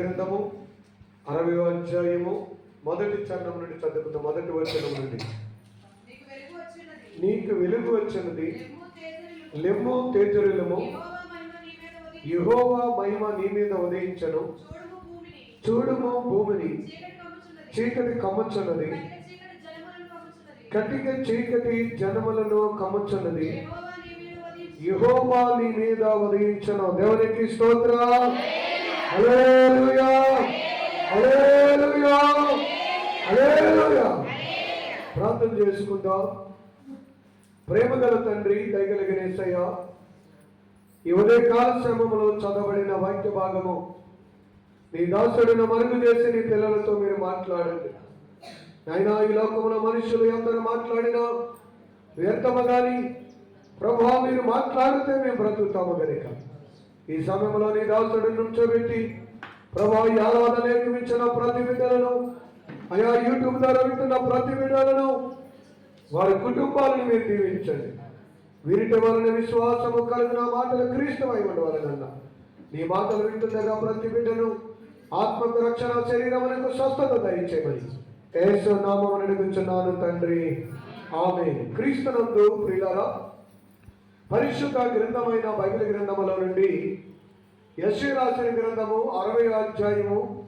గ్రంథము అరవై అధ్యాయము మొదటి చరణం నుండి చదువుకున్న మొదటి వచనం నుండి. నీకు వెలుగు వచ్చినది. లెమ్ము తేజరులము యెహోవా మహిమ నీ మీద ఉదయించును. చూడుము భూమిని. చీకటి కమ్ముచున్నది. కటిక చీకటి జనములను కమ్ముచున్నది. యెహోవా నీ మీద ఉదయించును. దేవునికి స్తోత్ర. ప్రార్థన చేసుకుందాం ప్రేమగల తండ్రి దయగలిగినేసయ్య ఈ ఉదయకాల శ్రమంలో చదవబడిన వాక్య భాగము. నీ దాసుడిని మరుగు చేసి నీ పిల్లలతో మీరు మాట్లాడండి. నాయనా ఈ లోకంలో మనుషులు ఎందరూ మాట్లాడినా వ్యర్థము కానీ ప్రభా మీరు మాట్లాడితే మేము బ్రతుకుతాము కనుక ఈ సమయంలో నీ దాసుడు నుంచోబెట్టి ప్రభా ఈ ఆరాధన నిర్మించిన ప్రతి బిడ్డలను అయా యూట్యూబ్ ద్వారా వింటున్న ప్రతి బిడ్డలను వారి కుటుంబాలను మీరు దీవించండి. వీరిటి వలన విశ్వాసము కలిగిన మాటలు క్రీస్తమై ఉండవాలనన్నా. నీ మాటలు వింటుండగా ప్రతి బిడ్డను ఆత్మకు రక్షణ శరీరమునకు స్వస్థత దయచేయమని ఏసు నామం నడిపించున్నాను తండ్రి. ఆమె క్రీస్తునందు ప్రియులారా పరిశుద్ధ గ్రంథమైన బైబిల్ గ్రంథములో నుండి యశ్వ రాసిన గ్రంథము అరవై అధ్యాయము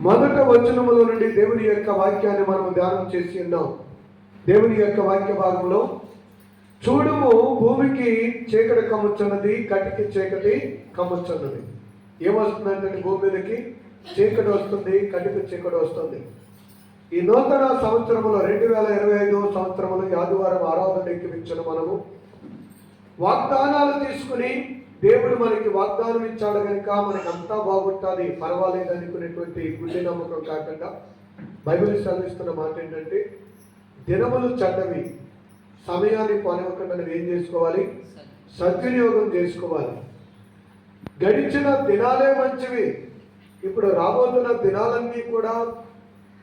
మొదట వచనములో నుండి దేవుని యొక్క వాక్యాన్ని మనం ధ్యానం చేసి ఉన్నాం. దేవుని యొక్క వాక్య భాగంలో చూడము భూమికి చీకటి కమ్ముచున్నది కటికి చీకటి కమ్ముచున్నది. ఏమొస్తుందంటే భూమి మీదకి చీకటి వస్తుంది కటికి చీకటి వస్తుంది. ఈ నూతన సంవత్సరంలో రెండు వేల ఇరవై ఐదు సంవత్సరంలో ఆదివారం ఆరాధన ఎక్కిపించిన మనము. వాగ్దానాలు తీసుకుని దేవుడు మనకి వాగ్దానం ఇచ్చాడు కనుక మనకి అంతా బాగుంటుంది. పర్వాలేదు అనుకునేటువంటి గుడ్డి నమ్మకం కాకుండా బైబిల్ చదివిస్తున్న మాట ఏంటంటే దినములు చెడ్డవి సమయాన్ని పోనివ్వకుండా నువ్వు ఏం చేసుకోవాలి? సద్వినియోగం చేసుకోవాలి. గడిచిన దినాలే మంచివి. ఇప్పుడు రాబోతున్న దినాలన్నీ కూడా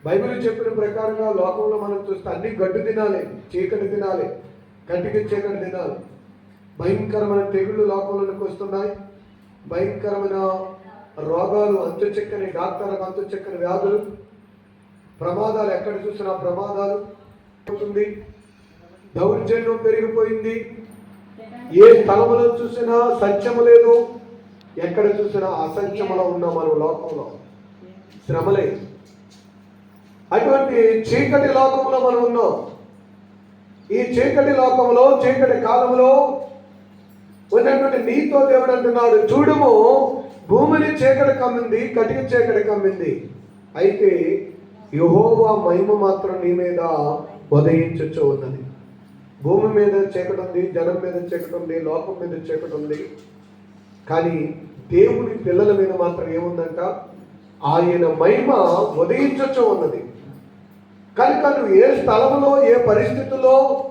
బైబిల్ చెప్పిన ప్రకారంగా లోకంలో మనం చూస్తే అన్ని గడ్డు దినాలే చీకటి దినాలే కంటికి చీకటి తినాలి భయంకరమైన తెగుళ్ళు లోకంలోనికి వస్తున్నాయి భయంకరమైన రోగాలు అంతు చెక్కని డాక్టర్లకు అంతు వ్యాధులు. ప్రమాదాలు ఎక్కడ చూసినా ప్రమాదాలు అవుతుంది. దౌర్జన్యం పెరిగిపోయింది. ఏ స్థలములో చూసినా సత్యము లేదు. ఎక్కడ చూసినా అసత్యములో ఉన్నాం మనం లోకంలో శ్రమలే అటువంటి చీకటి లోకంలో మనం ఉన్నాం. ఈ చీకటి లోకంలో చీకటి కాలంలో ఉన్నటువంటి నీతో దేవుడు అంటున్నాడు చూడుము భూమిని చీకటి కమ్మింది కటిక చీకటి కమ్మింది. అయితే యహోవా మహిమ మాత్రం నీ మీద ఉదయించచ్చు ఉన్నది. భూమి మీద చీకటి ఉంది జనం మీద చీకటి ఉంది లోకం మీద చీకటి ఉంది. కానీ దేవుని పిల్లల మీద మాత్రం ఏముందంట? ఆయన మహిమ ఉదయించచ్చు ఉన్నది. కనుక నువ్వు ఏ స్థలంలో ఏ పరిస్థితుల్లో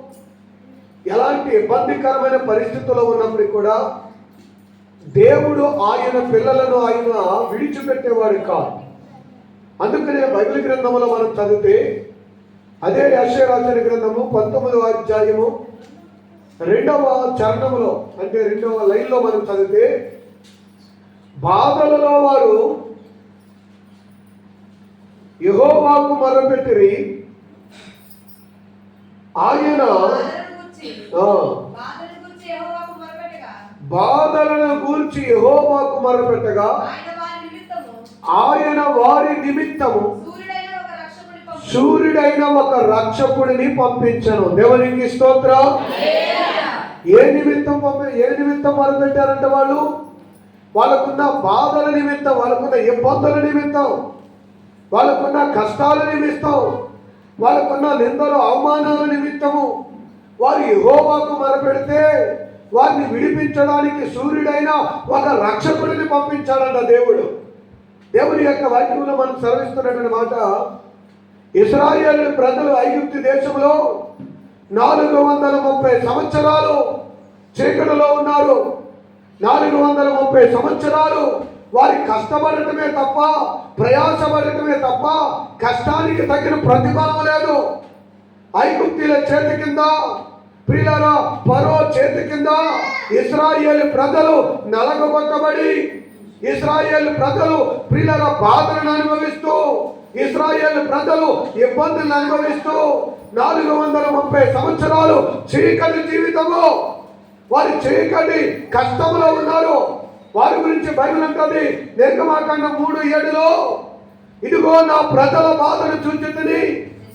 ఎలాంటి ఇబ్బందికరమైన పరిస్థితుల్లో ఉన్నప్పటికీ కూడా దేవుడు ఆయన పిల్లలను ఆయన విడిచిపెట్టేవాడు కాదు. అందుకనే బైబిల్ గ్రంథంలో మనం చదివితే అదే రాసిన గ్రంథము పంతొమ్మిదవ అధ్యాయము రెండవ చరణంలో అంటే రెండవ లైన్లో మనం చదివితే బాధలలో వారు యహోవాకు మొరపెట్టిరి ఆయన బాధలను గూర్చి యెహోవాకు మొరపెట్టగా, ఆయన వారి నిమిత్తము. సూర్యుడైన ఒక రక్షకుడిని పంపించను. దేవునికి స్తోత్రం. ఏ నిమిత్తం పంపి ఏ నిమిత్తం మొదలుపెట్టారంటే వాళ్ళు? వాళ్ళకున్న బాధల నిమిత్తం వాళ్ళకున్న ఇబ్బందుల నిమిత్తం వాళ్ళకున్న కష్టాల నిమిత్తం వాళ్ళకున్న నిందలు అవమానాల నిమిత్తము వారు యహోవాకు మరపెడితే వారిని విడిపించడానికి సూర్యుడైన ఒక రక్షకుడిని పంపించాడంట దేవుడు. దేవుని యొక్క వాక్యంలో మనం సెలవిస్తున్నటువంటి మాట ఇస్రాయేల్ ప్రజలు ఐగుప్తి దేశంలో నాలుగు వందల ముప్పై సంవత్సరాలు చీకటిలో ఉన్నారు. నాలుగు వందల ముప్పై సంవత్సరాలు వారి కష్టపడటమే తప్ప ప్రయాసపడటమే తప్ప కష్టానికి తగిన ప్రతిఫలం లేదు. ఐగుప్తీల చేతి కింద ప్రియులారా పరో చేతి కింద ఇస్రాయేల్ ప్రజలు నలగొట్టబడి ఇస్రాయేల్ ప్రజలు ప్రియుల బాధలను అనుభవిస్తూ ఇస్రాయేల్ ప్రజలు ఇబ్బందులను అనుభవిస్తూ నాలుగు వందల ముప్పై సంవత్సరాలు చీకటి జీవితము. వారి చీకటి కష్టంలో ఉన్నారు. వారి గురించి బైబిల్ అంటుంది మూడు ఏడులో ఇదిగో నా ప్రజల బాధను చూచుతుంది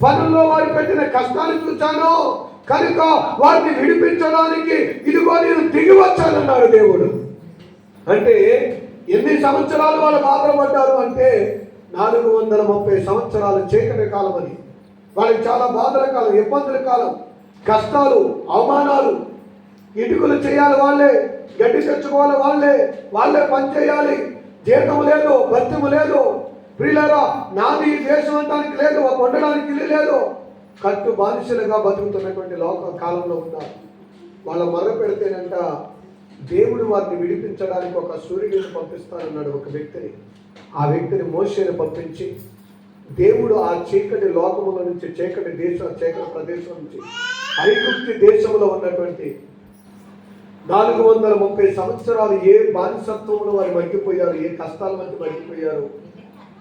పనుల్లో వారు పెట్టిన కష్టాన్ని చూచాను. కనుక వారిని విడిపించడానికి ఇదిగో నేను దిగి వచ్చానన్నాడు దేవుడు. అంటే ఎన్ని సంవత్సరాలు వాళ్ళు బాధపడ్డారు అంటే నాలుగు వందల ముప్పై సంవత్సరాలు చీకటి కాలం అని. వాళ్ళకి చాలా బాధల కాలం ఇబ్బందుల కాలం కష్టాలు అవమానాలు. ఇటుకలు చేయాలి వాళ్ళే గడ్డి తెచ్చుకోవాలి వాళ్ళే వాళ్ళే పని చేయాలి. జీతం లేదు భత్యము లేదు. ప్రియులారా నాది ఈ దేశం అంటానికి లేదు వండడానికి ఇల్లు లేదు. కట్టు బానిసలుగా బతుకుతున్నటువంటి లోక కాలంలో ఉన్నారు. వాళ్ళ మర్ర పెడితేనంట దేవుడు వారిని విడిపించడానికి ఒక సూర్యుడిని పంపిస్తానన్నాడు ఒక వ్యక్తిని. ఆ వ్యక్తిని మోసేని పంపించి దేవుడు ఆ చీకటి లోకముల నుంచి చీకటి దేశం చీకటి ప్రదేశం నుంచి ఐగుప్తి దేశంలో ఉన్నటువంటి నాలుగు వందల ముప్పై సంవత్సరాలు ఏ బానిసత్వంలో వారు మగ్గిపోయారు ఏ కష్టాల మధ్య మగ్గిపోయారు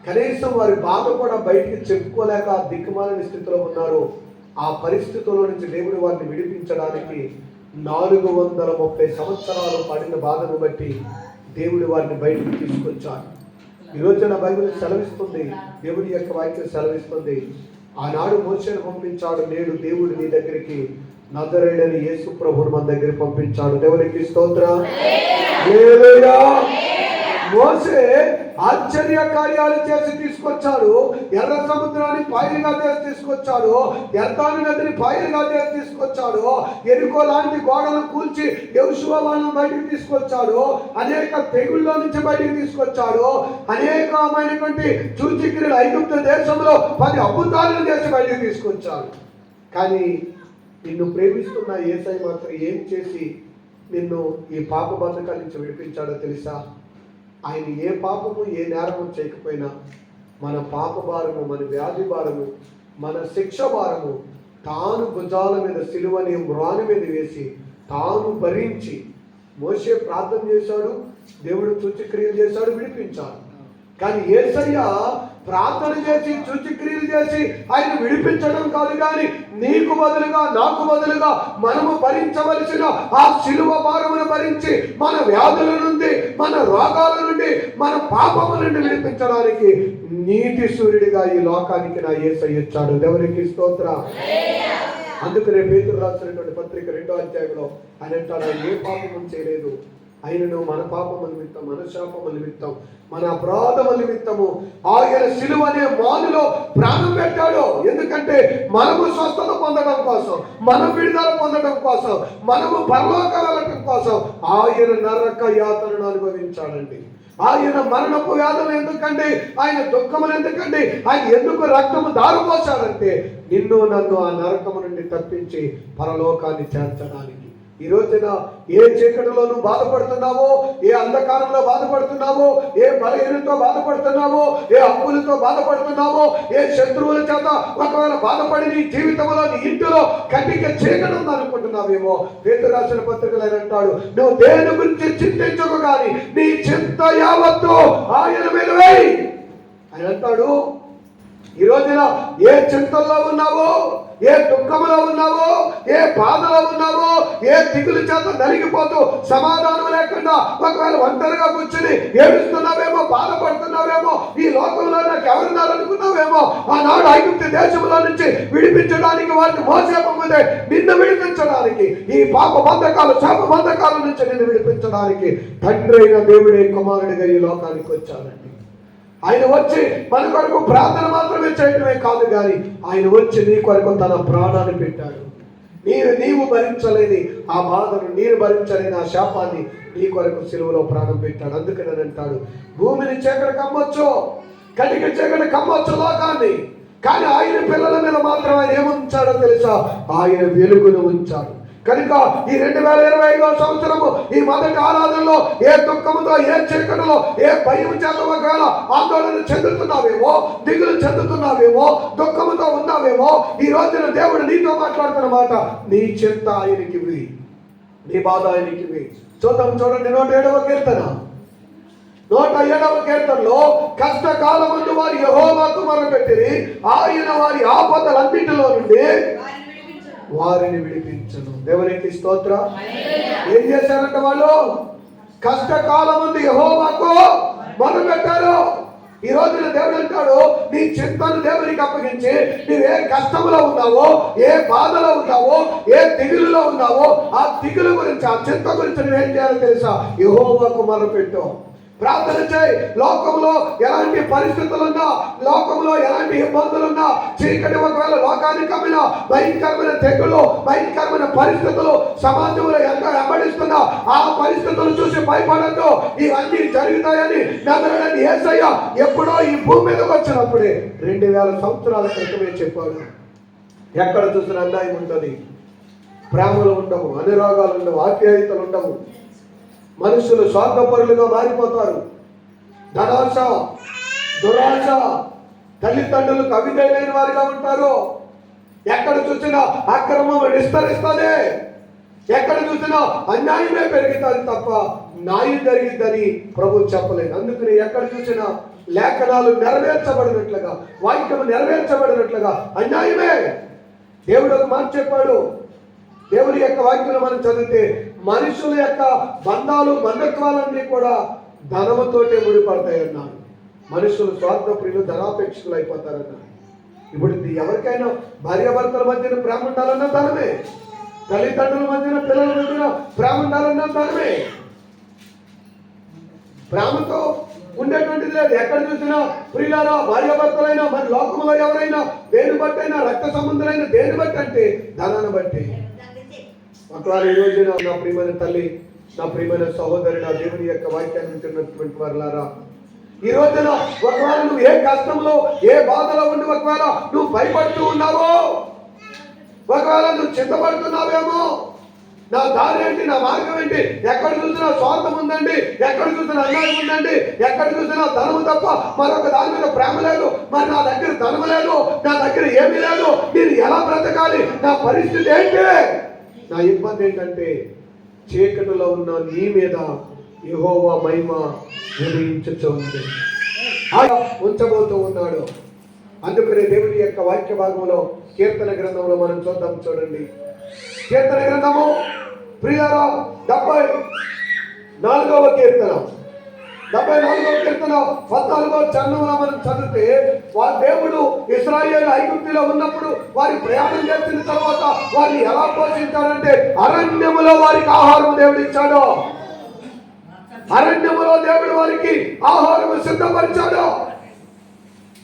కనీసం వారి బాధ కూడా బయటికి చెప్పుకోలేక దిక్కుమాలని స్థితిలో ఉన్నారు. ఆ పరిస్థితుల్లో నుంచి దేవుడు వారిని విడిపించడానికి నాలుగు వందల ముప్పై సంవత్సరాలు పడిన బాధను బట్టి దేవుడు వారిని బయటికి తీసుకొచ్చాడు. ఈ రోజున బైబిల్ సెలవిస్తుంది. దేవుడి యొక్క వాక్యం సెలవిస్తుంది. ఆనాడు మోసను పంపించాడు. నేడు దేవుడు నీ దగ్గరికి నజరేడని యేసు ప్రభువును మన దగ్గర పంపించాడు. దేవునికి స్తోత్రం. మోసే ఆశ్చర్య కార్యాలు చేసి తీసుకొచ్చాడు ఎర్ర సముద్రాన్ని పాయలుగా చేసి తీసుకొచ్చాడు ఎర్దాని నదిని పాయలుగా చేసి తీసుకొచ్చాడు ఎరుకో లాంటి గోడలను కూల్చి యవశువ వాళ్ళని బయటికి తీసుకొచ్చాడు అనేక తెగుళ్ళ నుంచి బయటికి తీసుకొచ్చాడు అనేకమైనటువంటి సూచిక్రియలు ఐగుప్త దేశంలో పది అద్భుతాలను చేసి బయటికి తీసుకొచ్చాడు కానీ నిన్ను ప్రేమిస్తున్న ఏసై మాత్రం ఏం చేసి నిన్ను ఈ పాప బంధకాల నుంచి విడిపించాడో తెలుసా? ఆయన ఏ పాపము ఏ నేరము చేయకపోయినా మన పాప భారము మన వ్యాధి భారము మన శిక్ష భారము తాను భుజాల మీద సిలువని మ్రాని మీద వేసి తాను భరించి మోసే ప్రార్థన చేశాడు దేవుడు సూచక్రియలు చేశాడు విడిపించాడు. కానీ ఏసయ్య ప్రార్థన చేసి సూచక్రియలు చేసి ఆయన విడిపించడం కాదు కానీ నీకు బదులుగా నాకు బదులుగా మనము భరించవలసిన ఆ శిలువ భారమును భరించి మన వ్యాధుల నుండి మన రోగాల నుండి మన పాపము నుండి విడిపించడానికి నీతి సూర్యుడిగా ఈ లోకానికి నా ఏసయ్యొచ్చాడు దేవునికి స్తోత్ర. అందుకనే పేదలు రాసినటువంటి పత్రిక రెండో అధ్యాయంలో ఆయన ఏ పాపము చేయలేదు? ఆయనను మన పాపము నిమిత్తం మన శాపము నిమిత్తం మన అపరాధము నిమిత్తము. ఆయన సిలువ అనే మానులో ప్రాణం పెట్టాడు. ఎందుకంటే మనము స్వస్థత పొందడం కోసం మనం విడుదల పొందడం కోసం మనము పరలోక వెళ్ళటం కోసం ఆయన నరక యాతనను అనుభవించాడండి. ఆయన మరణపు వ్యాధులు ఎందుకండి? ఆయన దుఃఖములు ఎందుకండి? ఆయన ఎందుకు రక్తము దారిపోశాడంటే నిన్ను నన్ను ఆ నరకము నుండి తప్పించి పరలోకాన్ని చేర్చడానికి ఈ రోజున ఏ చీకటిలో నువ్వు బాధపడుతున్నావో ఏ అంధకారంలో బాధపడుతున్నావో ఏ బలహీనతో బాధపడుతున్నావో ఏ అప్పులతో బాధపడుతున్నావో ఏ శత్రువుల చేత ఒకవేళ బాధపడి నీ జీవితంలో నీ ఇంటిలో కటిక చీకటి ఉందనుకుంటున్నావేమో. పేరు రాసిన పత్రికలు ఆయన అంటాడు నువ్వు దేని గురించి చింతించకు కానీ నీ చింత యావత్తు ఆయన మీద ఆయన అంటాడు ఈ రోజున ఏ చింతల్లో ఉన్నావో ఏ దుఃఖంలో ఉన్నావో ఏ బాధలో ఉన్నావో ఏ దిగులు చేత నలిగిపోతూ సమాధానం లేకుండా ఒకవేళ ఒంటరిగా కూర్చుని ఏడుస్తున్నావేమో బాధపడుతున్నావేమో ఈ లోకంలో నాకు ఎవరున్నారనుకున్నావేమో ఆనాడు ఐగుప్తి దేశంలో నుంచి విడిపించడానికి వారిని మోసేపముదే నిన్ను విడిపించడానికి ఈ పాప బంధకాలు శాప బంధకాల నుంచి నిన్ను విడిపించడానికి తండ్రి అయిన దేవుడే కుమారుడిగా ఈ లోకానికి వచ్చానండి ఆయన వచ్చి మన కొరకు ప్రార్థన మాత్రమే చేయటమే కాదు కానీ ఆయన వచ్చి నీ కొరకు తన ప్రాణాన్ని పెట్టాడు. నీవు నీవు భరించలేని ఆ బాధను నీరు భరించలేని ఆ శాపాన్ని నీ కొరకు సిలువలో ప్రాణం పెట్టాడు. అందుకని అంటాడు భూమిని చీకటి కమ్మొచ్చు కటిక చీకటి కమ్మొచ్చు లోకాన్ని. కానీ ఆయన పిల్లల మీద మాత్రం ఆయన ఏముంచాడో తెలుసా? ఆయన వెలుగును ఉంచాడు. కనుక ఈ రెండు వేల ఇరవై ఐదో సంవత్సరము ఈ మొదటి ఆరాధనలో ఏ దుఃఖముతో ఏ చీకటిలో ఏ భయం చేత ఒకవేళ ఆందోళన చెందుతున్నావేమో దిగులు చెందుతున్నావేమో దుఃఖముతో ఉన్నావేమో ఈ రోజున దేవుడు నీతో మాట్లాడుతున్న మాట నీ చింత ఆయనకి నీ బాధ ఆయనకి చూద్దాం చూడండి నూట ఏడవ కీర్తన. నూట ఏడవ కీర్తనలో కష్టకాలమందు వారి యహోవాకు మొరపెట్టిరి ఆయన వారి ఆపదలన్నిటిలో నుండి వారిని విడిపించును. దేవునికి స్తోత్ర? ఏం చేశారంట వాళ్ళు? కష్టకాలం ఉంది యహోవాకు మొదలు పెట్టారు. ఈ రోజున దేవుడు అంటాడు నీ చింతను దేవునికి అప్పగించి నువ్వు ఏ కష్టంలో ఉన్నావో ఏ బాధలో ఉన్నావో ఏ దిగులులో ఉన్నావో ఆ దిగులు గురించి ఆ చింత గురించి నువ్వేం చేయాలో తెలుసా? యహోవాకు మొదలుపెట్టు ప్రార్థన చేయి లోకంలో ఎలాంటి పరిస్థితులున్నా లోకంలో ఎలాంటి ఇబ్బందులున్నా చీకటి ఒకవేళ లోకానికి భయంకరమైన తెగులు భయంకరమైన పరిస్థితులు సమాజంలో ఎంత వెంబడిస్తున్నా ఆ పరిస్థితులు చూసి భయపడద్దు. ఇవన్నీ జరుగుతాయని నగరని ఏసయ్య ఎప్పుడో ఈ భూమి మీదకి వచ్చినప్పుడే రెండు వేల సంవత్సరాల క్రితమే చెప్పాడు. ఎక్కడ చూసిన అన్యాయం ఉంటుంది ప్రేమలు ఉండవు అనురాగాలు ఉండవు ఆప్యాయతలు ఉండవు. మనుషులు స్వార్థపరులుగా మారిపోతారు. ధనాశ దురాశ తల్లిదండ్రులు అవిధేయులైన వారిగా ఉంటారు. ఎక్కడ చూసినా అక్రమం విస్తరిస్తానే ఎక్కడ చూసినా అన్యాయమే పెరుగుతుంది తప్ప న్యాయం జరిగిందని ప్రభు చెప్పలేదు. అందుకని ఎక్కడ చూసినా లేఖనాలు నెరవేర్చబడినట్లుగా వాక్యం నెరవేర్చబడినట్లుగా అన్యాయమే. దేవుడు ఒక మాట చెప్పాడు. దేవుని యొక్క వాక్యం మనం చదివితే మనుషుల యొక్క బంధాలు బంధత్వాలన్నీ కూడా ధనముతోటే ముడిపడతాయి అన్నాడు మనుషులు స్వార్థ ప్రియులు ధనాపేక్షకులు అయిపోతారన్నాడు. ఇప్పుడు ఇది ఎవరికైనా భార్యాభర్తల మధ్యన ప్రేమ ఉండాలన్నా ధనమే. తల్లిదండ్రుల మధ్యన పిల్లల మధ్యన ప్రేమ ఉండాలన్నా ధనమే. ప్రేమతో ఉండేటువంటిది లేదు. ఎక్కడ చూసినా ప్రియులారా భార్యాభర్తలైనా మన లోకంలో ఎవరైనా దేని బట్టి అయినా రక్త సంబంధులైన దేని బట్టి అంటే ధనాన్ని బట్టి. ఒకవేళ ఈ రోజున నా ప్రియమైన తల్లి నా ప్రియమైన సహోదరి నా దేవుని యొక్క వాక్యాన్ని వింటున్నటువంటి వారులారా. ఈ రోజున ఒకవేళ నువ్వు ఏ కష్టంలో ఏ బాధలో ఉండి ఒకవేళ నువ్వు భయపడుతూ ఉన్నావో ఒకవేళ నువ్వు చింతపడుతున్నావేమో నా దారి ఏంటి నా మార్గం ఏంటి? ఎక్కడ చూసినా స్వార్థం ఉందండి ఎక్కడ చూసినా అన్యాయం ఉందండి ఎక్కడ చూసినా ధనము తప్ప మరొక దాని మీద ప్రేమ లేదు మరి నా దగ్గర ధనము లేదు నా దగ్గర ఏమీ లేదు నేను ఎలా బ్రతకాలి నా పరిస్థితి ఏంటి? నా ఇబ్బంది ఏంటంటే చీకటిలో ఉన్న నీ మీద యహోవా మహిమ ఉదయించుచుంది ఉంచబోతూ ఉన్నాడు. అందుకనే దేవుని యొక్క వాక్య భాగంలో కీర్తన గ్రంథంలో మనం చూద్దాం చూడండి. కీర్తన గ్రంథము ప్రియారా డెబ్బై నాలుగవ కీర్తన. డెబ్బై నాలుగో కీర్తన పద్నాలుగో చరణంలో మనం చదివితే వారి దేవుడు ఇస్రాయేల్ ఐగుప్తిలో ఉన్నప్పుడు వారి ప్రయాణం చేసిన తర్వాత వారిని ఎలా పోషించారంటే అరణ్యములో వారికి ఆహారం దేవుడు ఇచ్చాడు. అరణ్యములో దేవుడు వారికి ఆహారం సిద్ధపరిచాడు.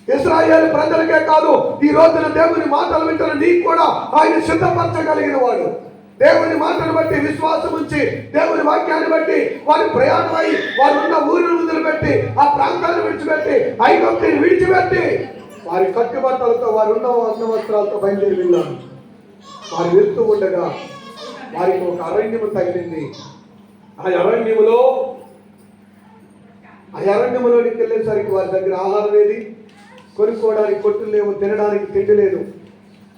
ఇస్రాయేల్ ప్రజలకే కాదు ఈ రోజున దేవుని మాటలు వింటున్న నీకు కూడా ఆయన సిద్ధపరచగలిగిన వాడు దేవుని మాటను బట్టి విశ్వాసం ఉంచి దేవుని వాక్యాన్ని బట్టి వారి ప్రయాణం అయి వారు ఉన్న ఊరిని వదిలిపెట్టి ఆ ప్రాంతాన్ని విడిచిపెట్టి ఐగుప్తిని విడిచిపెట్టి వారి కట్టుబట్టలతో వారు ఉన్న అన్న వస్త్రాలతో బయలుదేరి వెళ్ళారు. వారు వెళ్తూ ఉండగా వారికి ఒక అరణ్యము తగిలింది. ఆ అరణ్యములో ఆ అరణ్యములోనికి వెళ్ళేసరికి వారి దగ్గర ఆహారం ఏది? కొనుక్కోవడానికి కొట్టులు లేవు తినడానికి తిండి లేదు.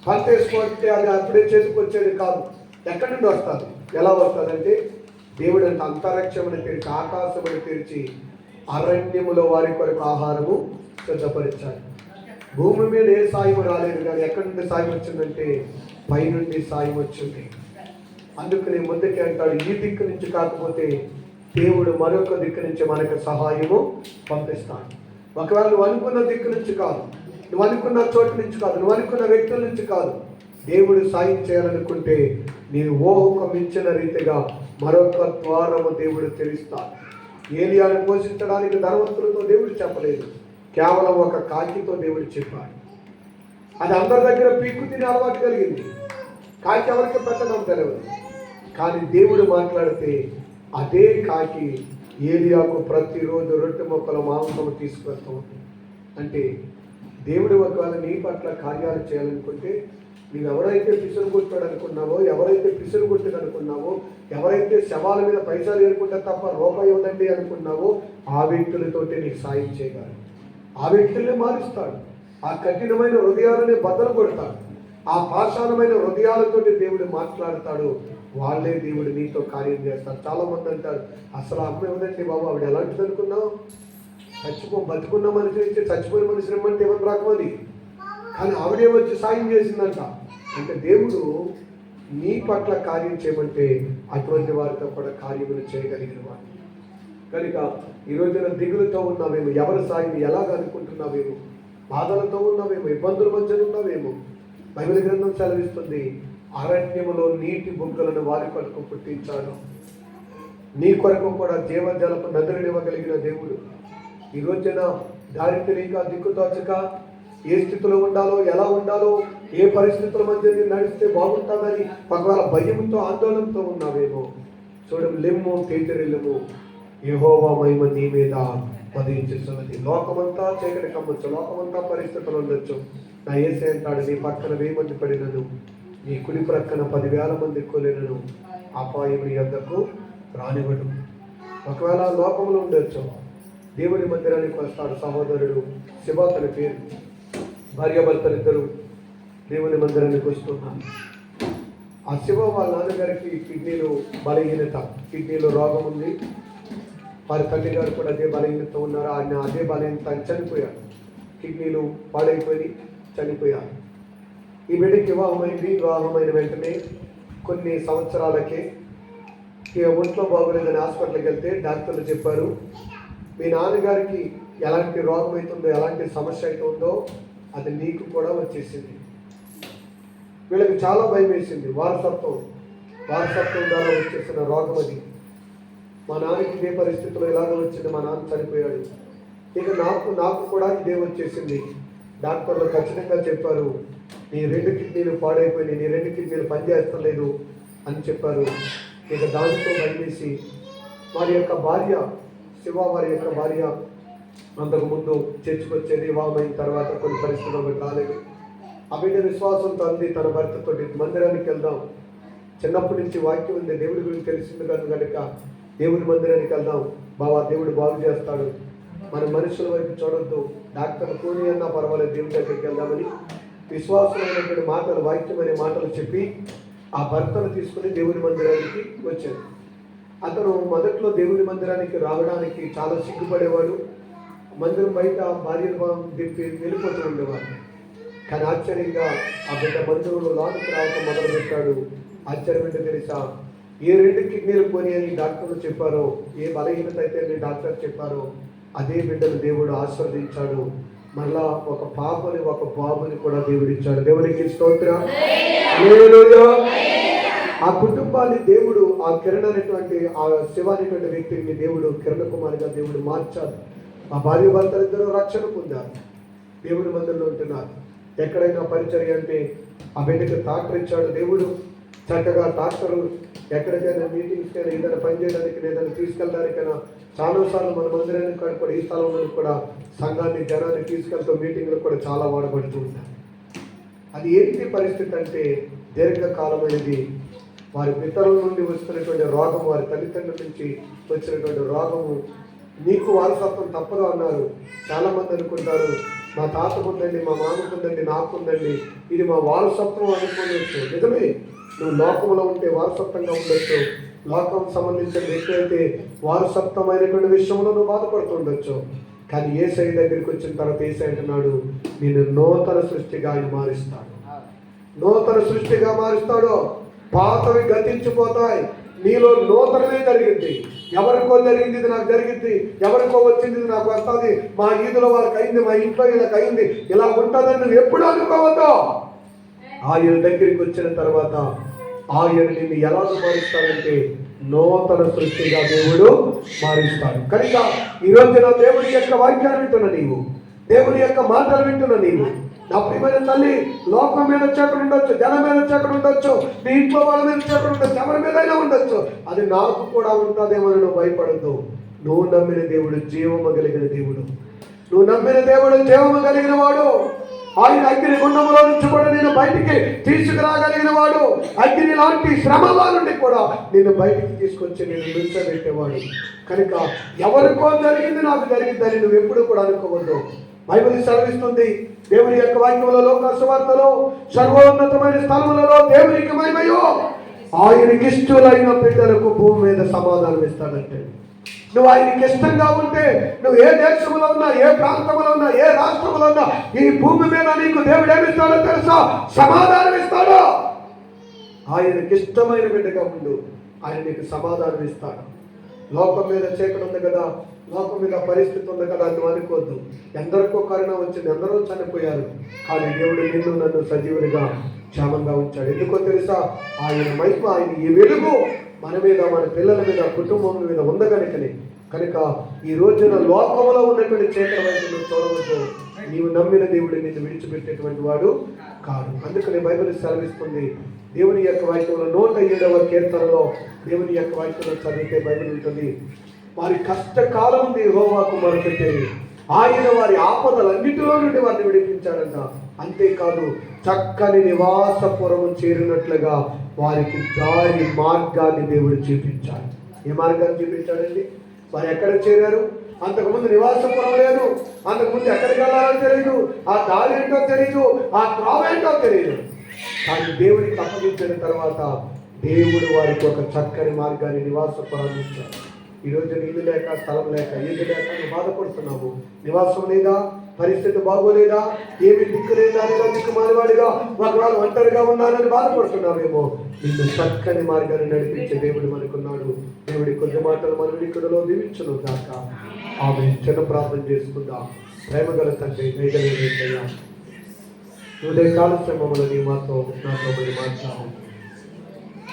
పంట వేసుకోవాలంటే అది అప్పుడే చేతికొచ్చేది కాదు. ఎక్కడి నుండి వస్తుంది ఎలా వస్తుందంటే దేవుడు అంటే అంతరిక్షమును తెరిచి ఆకాశమును తెరిచి అరణ్యములో వారి కొరకు ఆహారము సిద్ధపరిచాడు. భూమి మీద ఏ సాయం రాలేదు కానీ ఎక్కడి నుండి సాయం వచ్చిందంటే పైనుండి సాయం వచ్చింది. అందుకని ముందుకే అంటాడు ఈ దిక్కు నుంచి కాకపోతే దేవుడు మరొక దిక్కు నుంచి మనకు సహాయము పంపిస్తాడు. ఒకవేళ నువ్వు అనుకున్న దిక్కు నుంచి కాదు నువ్వు అనుకున్న చోటు నుంచి కాదు నువ్వు అనుకున్న వ్యక్తుల నుంచి కాదు దేవుడు సాయం చేయాలనుకుంటే నీ ఊహకు మించిన రీతిగా మరొక ద్వారము దేవుడు తెరుస్తాడు. ఏలియాను పోషించడానికి ధనవంతులతో దేవుడు చెప్పలేదు. కేవలం ఒక కాకితో దేవుడు చెప్పాడు. అది అందరి దగ్గర పీక్కు తినే అలవాటు కలిగింది. కాకి ఎవరికి పెట్టడం తెలియదు కానీ దేవుడు మాట్లాడితే అదే కాకి ఏలియాకు ప్రతిరోజు రొట్టె మొక్కల మాంసము తీసుకొస్తూ ఉంటుంది. అంటే దేవుడు ఒకవేళ నీ పట్ల కార్యాలు చేయాలనుకుంటే నీవు ఎవరైతే పిసురు కొట్టాడు అనుకున్నావో ఎవరైతే పిసురు కొట్టిన అనుకున్నావో ఎవరైతే శవాల మీద పైసలు ఏరుకుంటే తప్ప రూపాయి ఉందండి అనుకున్నావో ఆ వ్యక్తులతోటి నీకు సాయం చేయగలరు ఆ వ్యక్తుల్ని మారుస్తాడు. ఆ కఠినమైన హృదయాలని బద్దలు కొడతాడు. ఆ పాషాణమైన హృదయాలతోటి దేవుడు మాట్లాడతాడు. వాళ్ళే దేవుడు నీతో కార్యం చేస్తారు. చాలామంది అంటారు అసలు అమ్మాయి ఉందండి బాబు? ఆవిడ ఎలాంటిది అనుకున్నావు? చచ్చిపో బతుకున్న మనిషి నుంచి చచ్చిపోయిన మనిషి రమ్మంటే ఏమని రాకమని కానీ ఆవిడే వచ్చి సాయం చేసిందంట. అంటే దేవుడు నీ పట్ల కార్యం చేయమంటే అటువంటి వారితో కూడా కార్యములు చేయగలిగిన వాడు. కనుక ఈ రోజున దిగులుతో ఉన్నావేమో ఎవరి సాయం ఎలాగ అనుకుంటున్నామేమో బాధలతో ఉన్నావేమో ఇబ్బందుల మధ్యన ఉన్నావేమో బైబిల్ గ్రంథం సెలవిస్తుంది అరణ్యములో నీటి బుగ్గలను వారి కొరకు పుట్టించాను. నీ కొరకు కూడా జీవజలపు నదులనివ్వగలిగిన దేవుడు. ఈ రోజున దారి తెలియక దిక్కుతోచక ఏ స్థితిలో ఉండాలో ఎలా ఉండాలో ఏ పరిస్థితుల మధ్య నడిస్తే బాగుంటుందని ఒకవేళ భయంతో ఆందోళనతో ఉన్నావేమో? చూడం లెమ్ము తేజరిల్లము యహోవా మహిమ నీ మీద పదించుతున్నది లోకమంతా చీకటి కమ్మొచ్చు లోకమంతా పరిస్థితులు ఉండొచ్చు. నా ఏసే అంటాడు నీ పక్కన వెయ్యి మంది పడినను నీ కుడి ప్రక్కన పదివేల మంది కొలినను అపాయం నీ యొద్దకు రానివ్వడు ఒకవేళ లోకంలో ఉండొచ్చు దేవుని మందిరానికి వస్తాడు సహోదరుడు శివ తన పేరు భార్యాభర్తలిద్దరు. దేవుని మందిరానికి వస్తున్నాను ఆ శివ వాళ్ళ నాన్నగారికి కిడ్నీలో బలహీనత కిడ్నీలో రోగం ఉంది. వారి తల్లి గారు కూడా అదే బలహీనత ఉన్నారు. ఆయన అదే బలహీనత చనిపోయారు కిడ్నీలు పాడైపోయి చనిపోయారు. ఈ బిడ్డకి వివాహమైంది. వివాహమైన వెంటనే కొన్ని సంవత్సరాలకే ఒంట్లో బాగోలేదని హాస్పిటల్కి వెళ్తే డాక్టర్లు చెప్పారు మీ నాన్నగారికి ఎలాంటి రోగం అవుతుందో ఎలాంటి సమస్య అవుతుందో అది నీకు కూడా వచ్చేసింది. వీళ్ళకి చాలా భయం వేసింది. వారసత్వం. వారసత్వం ద్వారా వచ్చేసిన రోగం అది మా నాన్నకి ఇదే పరిస్థితిలో ఎలాగ వచ్చింది మా నాన్న చనిపోయాడు. ఇక నాకు నాకు కూడా ఇదే వచ్చేసింది. డాక్టర్లు ఖచ్చితంగా చెప్పారు నీ రెండు కిడ్నీలు పాడైపోయినాయి నీ రెండు కిడ్నీలు పనిచేస్తలేదు అని చెప్పారు. ఇక దానితో భయమేసి వారి యొక్క భార్య శివ వారి యొక్క భార్య అంతకుముందు చర్చకు వచ్చేది వివాహమైన తర్వాత కొన్ని పరిస్థితులు కాలేదు. ఆ బిడ్డ విశ్వాసంతో అంది తన భర్తతో మందిరానికి వెళ్దాం. చిన్నప్పటి నుంచి వాక్యం ఉంది దేవుడి గురించి తెలిసింది కాదు కనుక దేవుడి మందిరానికి వెళ్దాం. బాబా దేవుడు బాగు చేస్తాడు. మన మనుషుల వైపు చూడొద్దు. డాక్టర్ కూని అన్నా పర్వాలేదు దేవుడి దగ్గరికి వెళ్దామని. విశ్వాసమైనటువంటి మాటలు వాక్యమైన మాటలు చెప్పి ఆ భర్తను తీసుకుని దేవుడి మందిరానికి వచ్చాడు. అతను మొదట్లో దేవుడి మందిరానికి రావడానికి చాలా సిగ్గుపడేవాడు. మందిరం బయట భార్య దింపి వెళ్ళిపోతూ ఉండేవాడు కానీ ఆశ్చర్యంగా ఆ బిడ్డ మందిరంలో లోనికి రావటం మొదలుపెట్టాడు ఆశ్చర్యం ఏంటో తెలుసా? ఏ రెండు కిడ్నీలు పోని అని డాక్టర్లు చెప్పారో ఏ బలహీనత అయితే అని డాక్టర్ చెప్పారో అదే బిడ్డను దేవుడు ఆస్వాదించాడు మళ్ళా ఒక పాపని ఒక బాబుని కూడా దేవుడు ఇచ్చాడు. దేవునికి స్తోత్రం. ఆ కుటుంబాన్ని దేవుడు ఆ కిరణ్ అనేటువంటి ఆ శివ అనేటువంటి వ్యక్తిని దేవుడు కిరణ కుమార్గా దేవుడు మార్చాడు. ఆ భార్య భర్తలు ఇద్దరు రక్షణ పొందారు. దేవుడి మందిరంలో ఉంటున్నారు. ఎక్కడైనా పరిచర్య అంటే ఆ బిడ్డకి ట్రాక్టర్ ఇచ్చాడు దేవుడు. చక్కగా ట్రాక్టర్ ఎక్కడికైనా మీటింగ్స్కి అయినా ఏదైనా పని చేయడానికి ఏదైనా తీసుకెళ్ళడానికైనా చాలాసార్లు మన మందిరానికి కానీ కూడా ఈ స్థలంలో కూడా సంఘాన్ని జనాన్ని తీసుకెళ్తూ మీటింగ్లు కూడా చాలా వాడబడుతూ ఉంటారు. అది ఏంటి పరిస్థితి అంటే దీర్ఘకాలమైనది. వారి పితరుల నుండి వచ్చినటువంటి రోగం వారి తల్లిదండ్రుల నుంచి వచ్చినటువంటి రోగము. నీకు వారసత్వం తప్పదు అన్నారు. చాలా మంది అనుకుంటారు మా తాతకు ఉందండి మా మామకు ఉందండి నాకు ఉందండి ఇది మా వారసత్వం అనుకోవచ్చు నిజమే నువ్వు లోకంలో ఉంటే వారసత్వంగా ఉండొచ్చు. లోకం సంబంధించిన వ్యక్తి అయితే వారసత్వమైనటువంటి విషయంలో నువ్వు బాధపడుతూ ఉండొచ్చు కానీ ఏ సై దగ్గరికి వచ్చిన తర్వాత ఏ సై అంటున్నాడు నేను నూతన సృష్టిగా ఆయన మారుస్తాడు. నూతన సృష్టిగా మారుస్తాడు. పాతవి గతించిపోతాయి. నీలో నూతనమే జరిగింది. ఎవరికో జరిగింది ఇది నాకు జరిగింది. ఎవరికో వచ్చింది ఇది నాకు వస్తుంది. మా ఈదులో వాళ్ళకి అయింది మా ఇంట్లో ఇలా అయింది ఇలా ఉంటుందని నువ్వు ఎప్పుడు అనుకోవద్దు. ఆయన దగ్గరికి వచ్చిన తర్వాత ఆయన నిన్ను ఎలా మారుస్తాడంటే నూతన సృష్టిగా దేవుడు మారుస్తాడు. కనుక ఈ రోజున దేవుడి యొక్క వాక్యాన్ని వింటున్న నీవు దేవుడి యొక్క మాటలు వింటున్న నీవు నా ప్రియమైన తల్లి లోకం మీద చక్కడు ఉండొచ్చు జనం మీద చక్కడు ఉండొచ్చు నీ ఇంట్లో వాళ్ళ మీద చక్కడు ఉండొచ్చు ఎవరి మీదైనా ఉండొచ్చు. అది నాకు కూడా ఉంటుందేమో నువ్వు భయపడద్దు. నువ్వు నమ్మిన దేవుడు జీవము కలిగిన దేవుడు. నువ్వు నమ్మిన దేవుడు జీవము కలిగిన వాడు. ఆయన అగ్ని గుండంలో నుంచి కూడా నేను బయటికి తీసుకురాగలిగిన వాడు. అగ్ని లాంటి శ్రమల నుండి కూడా నేను బయటికి తీసుకొచ్చి నేను నిలిచబెట్టేవాడు కనుక ఎవరికో జరిగింది నాకు జరిగిందని నువ్వు ఎప్పుడు కూడా అనుకోవద్దు. బైబిల్ సెలవిస్తుంది. దేవుని యొక్క వాక్యంలో లోక సువార్తలో సర్వోన్నతమైన స్థలములలో దేవునికి మహిమయో. ఆయనకి ఇష్టలైన బిడ్డలకు భూమి మీద సమాధానం ఇస్తాడంటే నువ్వు ఆయనకి ఇష్టంగా ఉంటే నువ్వు ఏ దేశంలో ఉన్నా ఏ ప్రాంతంలో ఉన్నా ఏ రాష్ట్రంలో ఉన్నా ఈ భూమి మీద నీకు దేవుడు ఏమిస్తాడో తెలుసా? సమాధానం ఇస్తాడో. ఆయనకి ఇష్టమైన బిడ్డగా ఉండు. ఆయన నీకు సమాధానం ఇస్తాడు. లోకం మీద చీకటి ఉంది కదా లోకం మీద పరిస్థితి ఉంది కదా అని నువ్వు అనుకోవద్దు ఎందరికో కరుణ వచ్చింది ఎందరో చనిపోయారు. కానీ దేవుడు నిన్ను నన్ను సజీవునిగా క్షేమంగా ఉంచాడు. ఎందుకో తెలుసా? ఆయన మహిమ ఆయన ఈ వెలుగు మన మీద మన పిల్లల మీద కుటుంబం మీద ఉంది కనుకనే కనుక ఈ రోజున లోకంలో ఉన్నటువంటి చీకటి వైపు చూడవచ్చు నీవు నమ్మిన దేవుడు నిన్ను విడిచిపెట్టేటువంటి వాడు కాదు. అందుకనే బైబిల్ సెలవిస్తుంది. దేవుని యొక్క వాక్యంలో నూట ఏడవ కీర్తనలో దేవుని యొక్క వాక్యంలో చదివితే బైబిల్ ఉంటుంది. వారి కష్టకాలం నుండి యెహోవాకు మొరపెట్టేది ఆయన వారి ఆపదలన్నిటిలో నుండి వారిని విడిపించాడంట. అంతేకాదు చక్కని నివాసపురము చేరినట్లుగా వారికి దారి మార్గాన్ని దేవుడు చూపించాడు. ఏ మార్గాన్ని చూపించాడండి? వారు ఎక్కడ చేరారు? అంతకుముందు నివాసపురం లేదు అంతకుముందు ఎక్కడికి వెళ్ళాలో తెలియదు ఆ దారి ఏంటో తెలియదు ఆ త్రావ ఏంటో తెలియదు కానీ దేవుడికి అప్పగించిన తర్వాత దేవుడు వారికి ఒక చక్కని మార్గాన్ని నివాసపురాన్ని ఇచ్చాడు ఈరోజు నీళ్ళు లేక స్థలం లేక ఇల్లు లేక నువ్వు బాధపడుతున్నావు? నివాసం లేదా? పరిస్థితి బాగోలేదా? ఏమి దిక్కు లేదా దిక్కు మారివాడిగా ఒకవేళ ఒంటరిగా ఉన్నానని బాధపడుతున్నావేమో. నిన్ను చక్కని మార్గాన్ని నడిపించే దేవుడు మనకున్నాడు. దేవుడి కొద్ది మాటలు మన ఇక్కడలో దీవించను కాక ఆమె చిన్న ప్రార్థన చేసుకుందాం. ప్రేమగల తండ్రి దయగలిగినయ్యా ఉదయ శ్రమములు నీ మాతో నాతో మరి మాట్లాడు.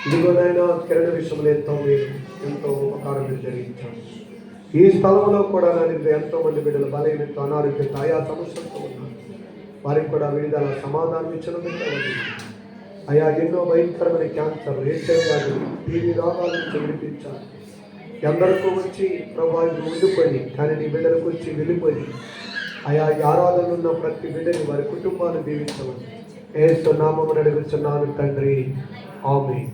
ఇదిగోనైనా కిరణ విషయంలో ఎంతో మీరు ఎంతో ఉపకారం జరిగించాము ఈ స్థలంలో కూడా నేను ఎంతో మంది బిడ్డలు బలహీనత అనారోగ్యంతో ఆయా సమస్యలతో ఉన్నారు. వారికి కూడా విడుదల సమాధానం ఇచ్చిన పెట్టాలని అయా ఎన్నో భయంకరమైన క్యాన్సర్ రేషన్ వ్యాధులు టీవీ రోగాల నుంచి విడిపించాలి ఎందరికో వచ్చి ప్రభావం ఉండిపోయి కానీ నీ బిడ్డలకు వచ్చి వెళ్ళిపోయి ఆయా ఈ ఆరాధనలు ఉన్న ప్రతి బిడ్డని వారి కుటుంబాన్ని దీవించమని. ఏసు నామమును అడుగుతున్నాను తండ్రి. ఆమె